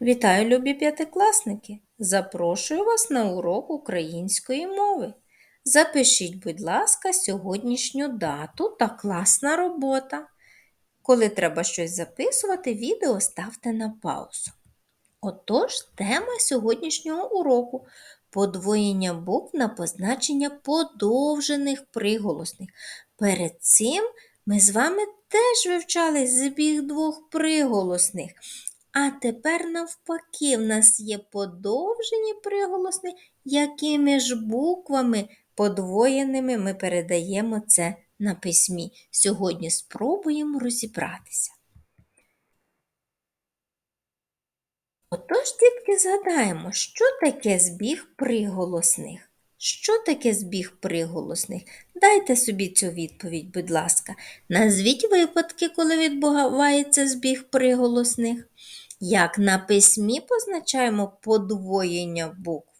Вітаю, любі п'ятикласники! Запрошую вас на урок української мови. Запишіть, будь ласка, сьогоднішню дату та класна робота. Коли треба щось записувати, відео ставте на паузу. Отож, тема сьогоднішнього уроку подвоєння букв на позначення подовжених приголосних. Перед цим ми з вами теж вивчали збіг двох приголосних. А тепер, навпаки, в нас є подовжені приголосні, якими ж буквами подвоєними ми передаємо це на письмі. Сьогодні спробуємо розібратися. Отож, дітки, згадаємо, що таке збіг приголосних. Що таке збіг приголосних? Dайте собі цю відповідь, будь ласка. Назвіть випадки, коли відбувається збіг приголосних. Як на письмі позначаємо подвоєння букв?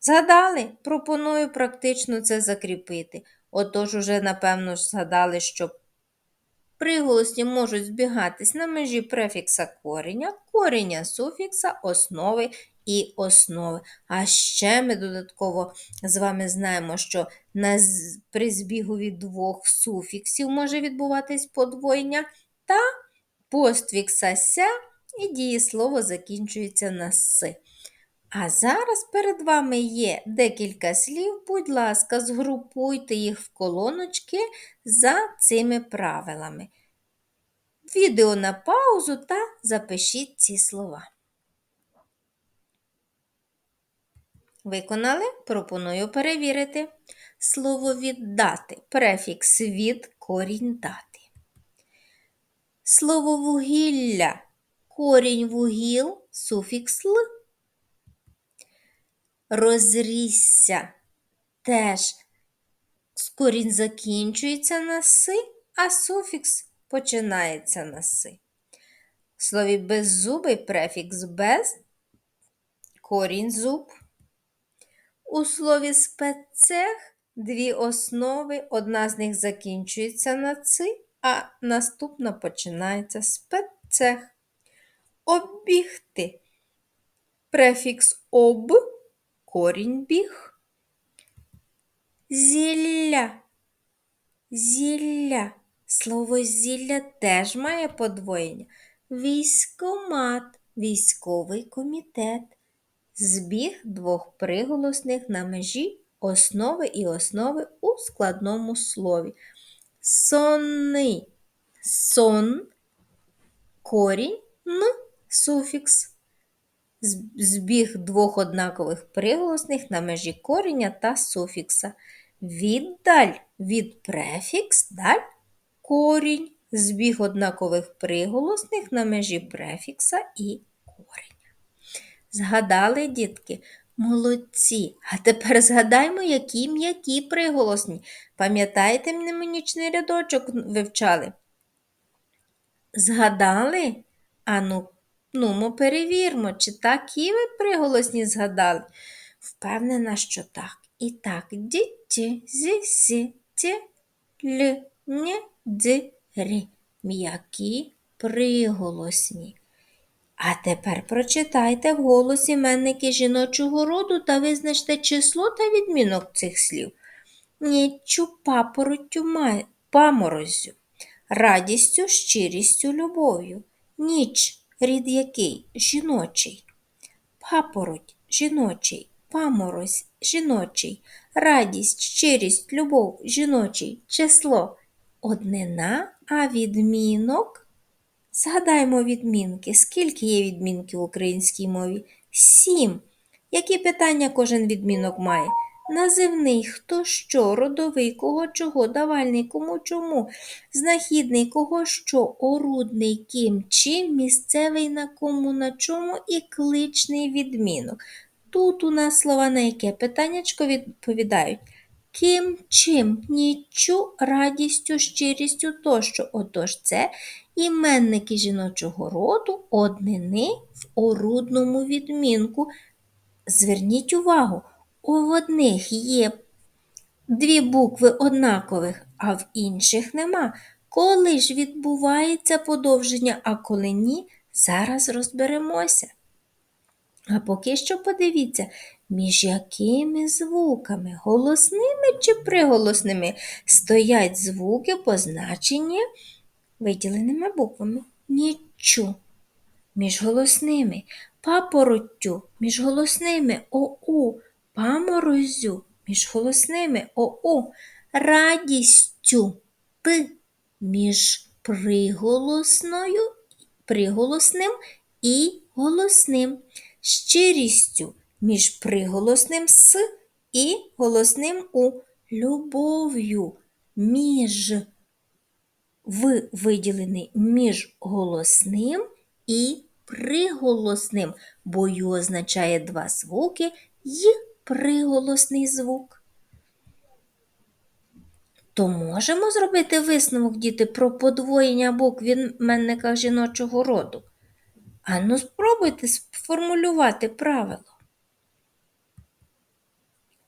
Згадали? Пропоную практично це закріпити. Отож, уже, напевно, згадали, що приголосні можуть збігатись на межі префікса коріння, коріння суфікса, основи і основи. А ще ми додатково з вами знаємо, що на, при збігові двох суфіксів може відбуватись подвоєння та поствікса ся і дієслово закінчується на с. А зараз перед вами є декілька слів. Будь ласка, згрупуйте їх в колоночки за цими правилами. Відео на паузу та запишіть ці слова. Виконали? Пропоную перевірити. Слово віддати. Префікс від корінь дати. Слово вугілля. Корінь вугіл, суфікс л. Розрісся. Теж корінь закінчується на си, а суфікс починається на си. В слові беззубий префікс без, корінь зуб. У слові спецех дві основи, одна з них закінчується на ци, а наступна починається з спецех. Оббігти. Префікс об, корінь біг. Зілля. Зілля. Слово зілля теж має подвоєння. Військомат, військовий комітет. Збіг двох приголосних на межі основи і основи у складному слові. Сонний. Сон, корінь, н, суфікс. Збіг двох однакових приголосних на межі коріння та суфікса. Віддаль від префікс, даль корінь. Збіг однакових приголосних на межі префікса і коріння. Згадали, дітки? Молодці. А тепер згадаймо, які м'які приголосні. Пам'ятаєте, мнемонічний рядочок вивчали? Згадали? Ану, ну, ми перевірмо, чи такі ви приголосні згадали? Впевнена, що так. І так, діті, зі, сі, ті, лі, ні, дзи, рі. М'які приголосні. А тепер прочитайте вголос іменники жіночого роду та визначте число та відмінок цих слів. Ніччю папороттю має паморозю, радістю, щирістю, любов'ю. Ніч, рід який жіночий, папороть жіночий, паморозь жіночий, радість, щирість, любов жіночий, число однина, а відмінок. Згадаймо відмінки. Скільки є відмінків в українській мові? Сім. Які питання кожен відмінок має? Називний хто що, родовий, кого чого, давальний, кому чому, знахідний, кого що, орудний, ким, чим, місцевий на кому, на чому і кличний відмінок. Тут у нас слова на яке питаннячко відповідають. Ким, чим, ніччю, радістю, щирістю тощо. Отож, це іменники жіночого роду однини в орудному відмінку. Зверніть увагу, у одних є дві букви однакових, а в інших нема. Коли ж відбувається подовження, а коли ні, Зараз розберемося. А поки що подивіться, між якими звуками, голосними чи приголосними, стоять звуки, позначені виділеними буквами. Нічу. Між голосними папороттю, між голосними ОУ, паморозю, між голосними ОУ, радістю Т, між приголосною, приголосним і голосним, щирістю між приголосним С і голосним У, любов'ю між в виділений між голосним і приголосним, бо ю означає два звуки й приголосний звук. То можемо зробити висновок, діти, про подвоєння букв в іменниках жіночого роду. Ану, спробуйте сформулювати правило.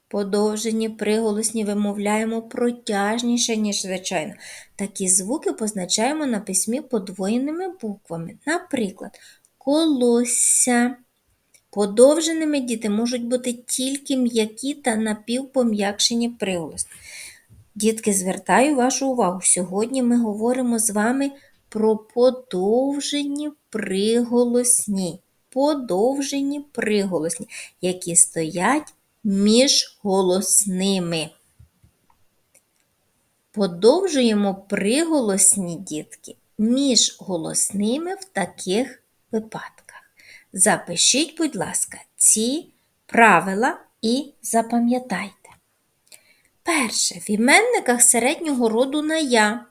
Подовжені приголосні вимовляємо протяжніше, ніж звичайно. Такі звуки позначаємо на письмі подвоєними буквами. Наприклад, колосся. Подовженими діти можуть бути тільки м'які та напівпом'якшені приголосні. Дітки, звертаю вашу увагу. Сьогодні ми говоримо з вами про подовжені приголосні. Подовжені приголосні, які стоять між голосними. Подовжуємо приголосні дітки між голосними в таких випадках. Запишіть, будь ласка, ці правила і запам'ятайте. Перше, в іменниках середнього роду на я.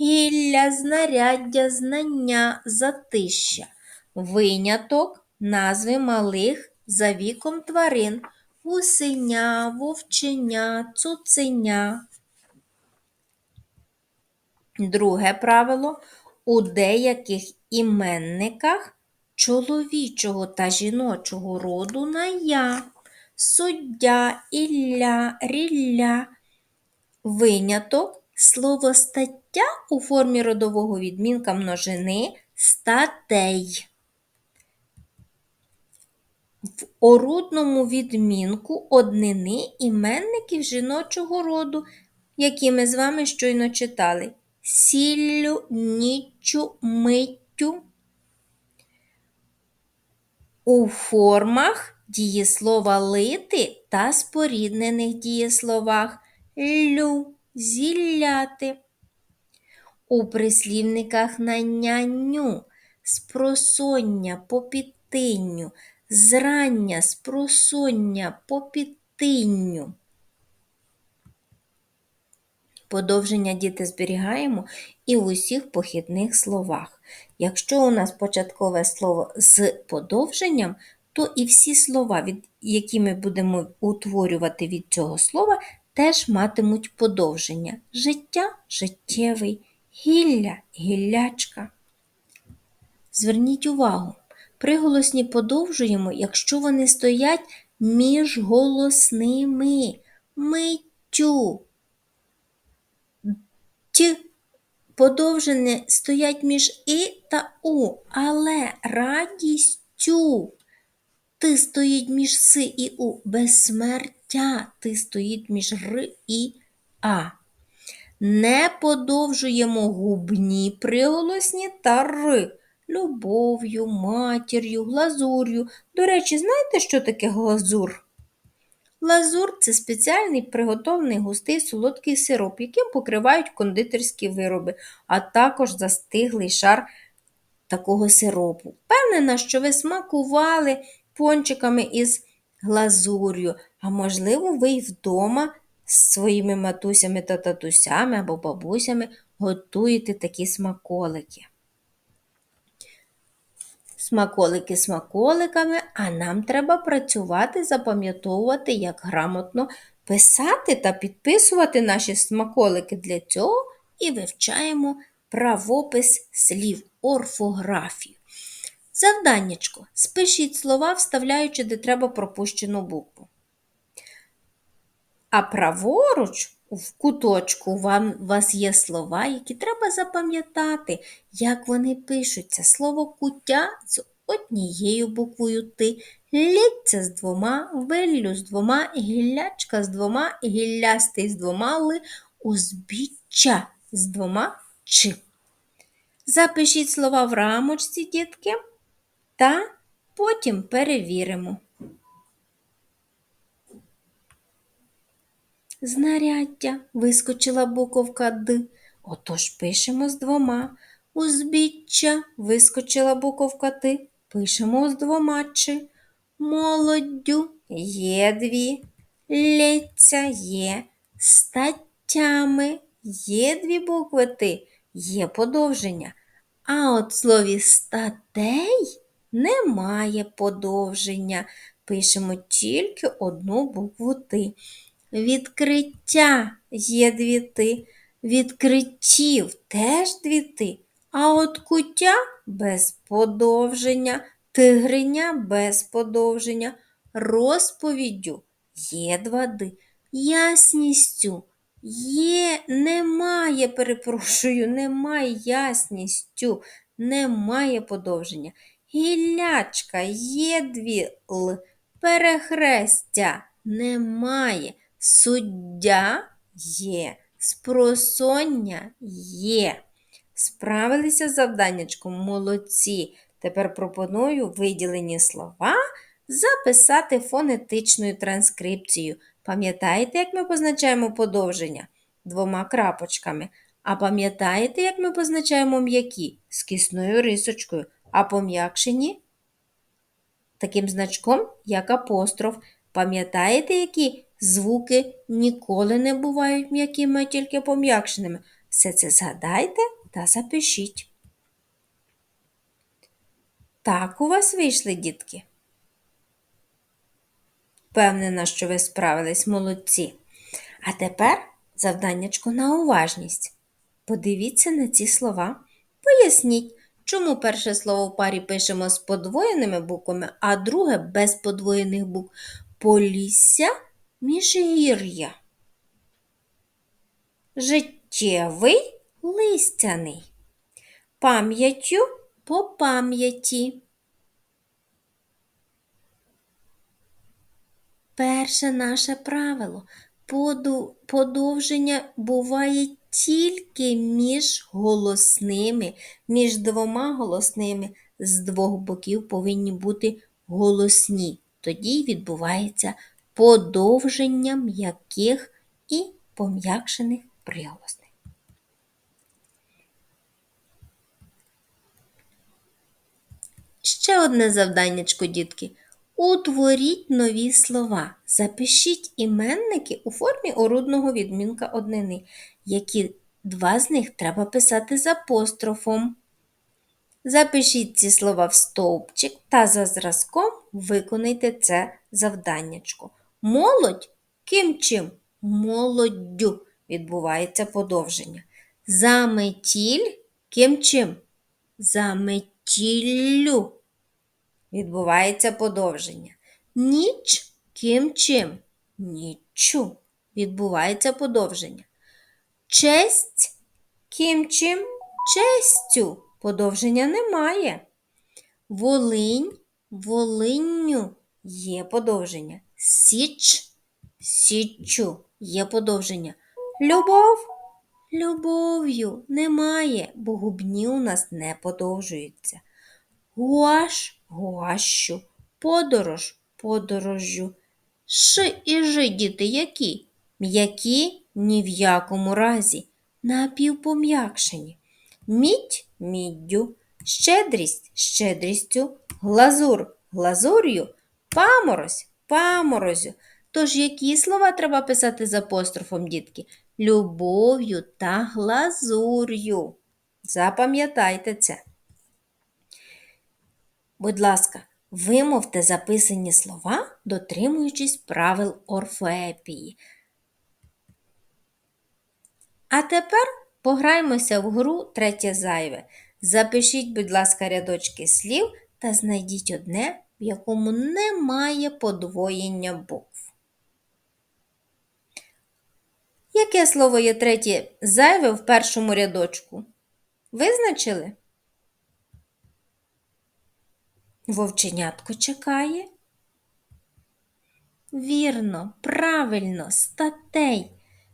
Гілля, знаряддя, знання, затища. Виняток назви малих за віком тварин. Гусеня, вовченя, цуценя. Друге правило. У деяких іменниках чоловічого та жіночого роду на я. Суддя, Ілля, Рілля. Виняток слово стаття у формі родового відмінка множини статей. В орудному відмінку однини іменників жіночого роду, які ми з вами щойно читали. Сіллю, ніччю, миттю. У формах дієслова лити та споріднених дієсловах лю, зілляти. У прислівниках на няню, спросоння, попітинню, зрання, спросоння, попітинню. Подовження діти зберігаємо і в усіх похідних словах. Якщо у нас початкове слово з подовженням, то і всі слова, які ми будемо утворювати від цього слова, теж матимуть подовження. Життя життєвий, гілля гіллячка. Зверніть увагу, приголосні подовжуємо, якщо вони стоять між голосними. Миттю. Т подовжені стоять між і та у, але радістю. Ти стоїть між С і У. Безсмертя ти стоїть між Р і А. Не подовжуємо губні приголосні та Р. Любов'ю, матір'ю, глазур'ю. До речі, знаєте, що таке глазур? Лазур це спеціальний приготовлений густий солодкий сироп, яким покривають кондитерські вироби, а також застиглий шар такого сиропу. Впевнена, що ви смакували пончиками із глазур'ю, а можливо, ви й вдома з своїми матусями та татусями або бабусями готуєте такі смаколики. Смаколики смаколиками, а нам треба працювати, запам'ятовувати, як грамотно писати та підписувати наші смаколики. Для цього і вивчаємо правопис слів, орфографію. Завданнячко. Спишіть слова, вставляючи, де треба пропущену букву. А праворуч в куточку вам, у вас є слова, які треба запам'ятати, як вони пишуться. Слово куття з однією буквою Ти, ліця з двома, виллю з двома, гіллячка з двома, гіллястий з двома ли, узбіччя з двома чи. Запишіть слова в рамочці, дітки, та потім перевіримо. Знаряддя вискочила буковка Д. Отож пишемо з двома. Узбіччя вискочила буковка Т. Пишемо з двома чи. Молоддю є дві. Лється є. Статтями є дві букви Т. Є подовження. А от слові статей немає подовження. Пишемо тільки одну букву Т. Відкриття є дві ти, відкриттів теж дві ти, а от куття без подовження, тигриня без подовження, розповіддю є два ди, ясністю є, немає, перепрошую, немає ясністю, немає подовження. Гіллячка є дві л, перехрестя немає. Суддя є, спросоння є. Справилися з завданнячком молодці. Тепер пропоную виділені слова записати фонетичною транскрипцією. Пам'ятаєте, як ми позначаємо подовження? Двома крапочками. А пам'ятаєте, як ми позначаємо м'які з кисною рисочкою, а пом'якшені таким значком, як апостроф. Пам'ятаєте, які звуки ніколи не бувають м'якими, тільки пом'якшеними? Все це згадайте та запишіть. Так у вас вийшли, дітки? Впевнена, що ви справились молодці. А тепер завданнячко на уважність. Подивіться на ці слова. Поясніть, чому перше слово в парі пишемо з подвоєними буквами, а друге без подвоєних букв. Полісся міжгір'я. Життєвий листяний. Пам'яттю по пам'яті. Перше наше правило. Подовження буває тільки між голосними, між двома голосними з двох боків повинні бути голосні. Тоді відбувається подовження м'яких і пом'якшених приголосних. Ще одне завданнячко, дітки. Утворіть нові слова. Запишіть іменники у формі орудного відмінка однини, які два з них треба писати з апострофом. Запишіть ці слова в стовпчик та за зразком виконайте це завданнячко. Молодь ким чим? Молоддю відбувається подовження. Заметіль ким чим? Заметіллю відбувається подовження. Ніч ким чим? Ніччю відбувається подовження. Честь ким чим? Честю подовження немає. Волинь волинню є подовження. Січ січчю є подовження. Любов любов'ю немає, бо губні у нас не подовжуються. Гуаш гуащу, подорож подорожжю. Ши і жи, діти, які? М'які ні в якому разі, напівпом'якшені. Мідь міддю, щедрість щедрістю, глазур глазур'ю, паморозь паморозю. Тож які слова треба писати з апострофом, дітки? Любов'ю та глазур'ю. Запам'ятайте це. Будь ласка, вимовте записані слова, дотримуючись правил орфоепії. А тепер пограймося в гру третє зайве. Запишіть, будь ласка, рядочки слів та знайдіть одне, в якому немає подвоєння букв. Яке слово є третє зайве в першому рядочку? Визначили? Вовченятко чекає. Вірно, правильно, статей.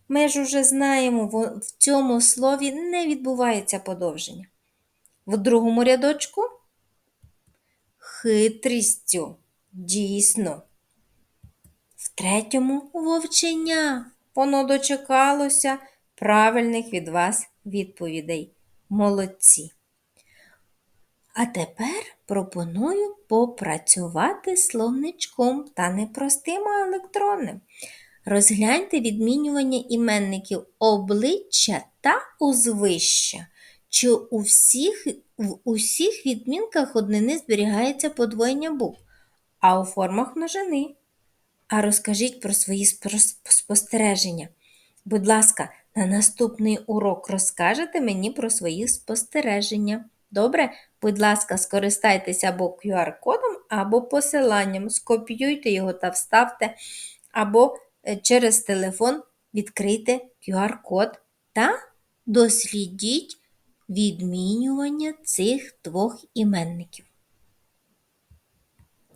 Ми ж уже знаємо, в цьому слові не відбувається подовження. В другому рядочку хитрістю. Дійсно. В третьому вовченя. Воно дочекалося правильних від вас відповідей. Молодці. А тепер пропоную попрацювати словничком та не простим, а електронним. Розгляньте відмінювання іменників обличчя та узвища. Чи у всіх, в усіх відмінках однини зберігається подвоєння букв, а у формах множини. А розкажіть про свої спостереження. Будь ласка, на наступний урок розкажете мені про свої спостереження. Добре? Будь ласка, скористайтеся або QR-кодом, або посиланням. Скопіюйте його та вставте, або е, через телефон відкрийте QR-код та дослідіть відмінювання цих двох іменників.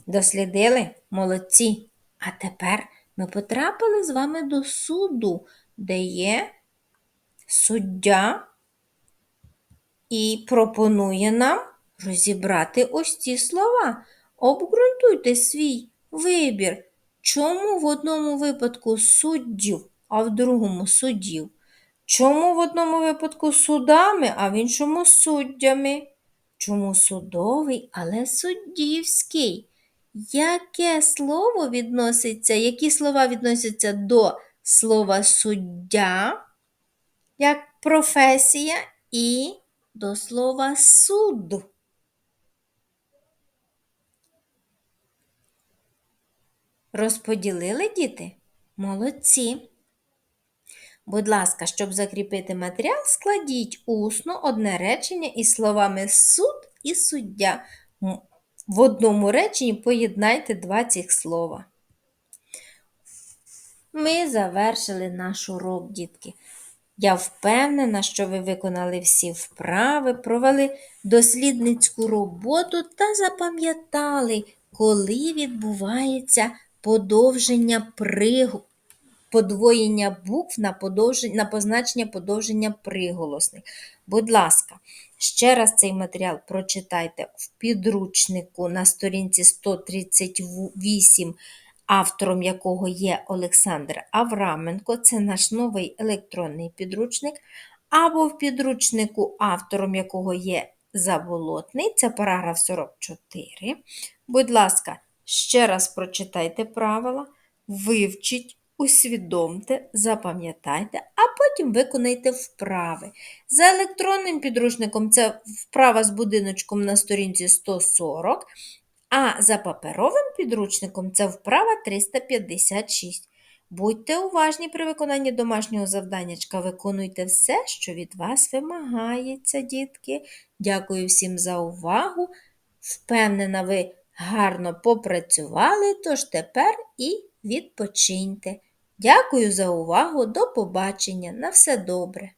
Дослідили? Молодці. А тепер ми потрапили з вами до суду, де є суддя і пропонує нам розібрати ось ці слова. Обґрунтуйте свій вибір. Чому в одному випадку суддів, а в другому суддів? Чому в одному випадку судами, а в іншому суддями? Чому судовий, але суддівський? Яке слово відноситься, які слова відносяться до слова суддя, як професія, і до слова суд? Розподілили діти? Молодці. Будь ласка, щоб закріпити матеріал, складіть усно одне речення із словами суд і суддя. В одному реченні поєднайте два цих слова. Ми завершили наш урок, дітки. Я впевнена, що ви виконали всі вправи, провели дослідницьку роботу та запам'ятали, коли відбувається подовження пригу, подвоєння букв на, на позначення подовження приголосних. Будь ласка, ще раз цей матеріал прочитайте в підручнику на сторінці 138, автором якого є Олександр Авраменко. Це наш новий електронний підручник. Або в підручнику, автором якого є Заболотний, це параграф 44. Будь ласка, ще раз прочитайте правила, вивчіть усвідомте, запам'ятайте, а потім виконайте вправи. За електронним підручником це вправа з будиночком на сторінці 140, а за паперовим підручником це вправа 356. Будьте уважні при виконанні домашнього завданнячка, виконуйте все, що від вас вимагається, дітки. Дякую всім за увагу. Впевнена, ви гарно попрацювали, тож тепер і відпочиньте. Дякую за увагу. До побачення. На все добре.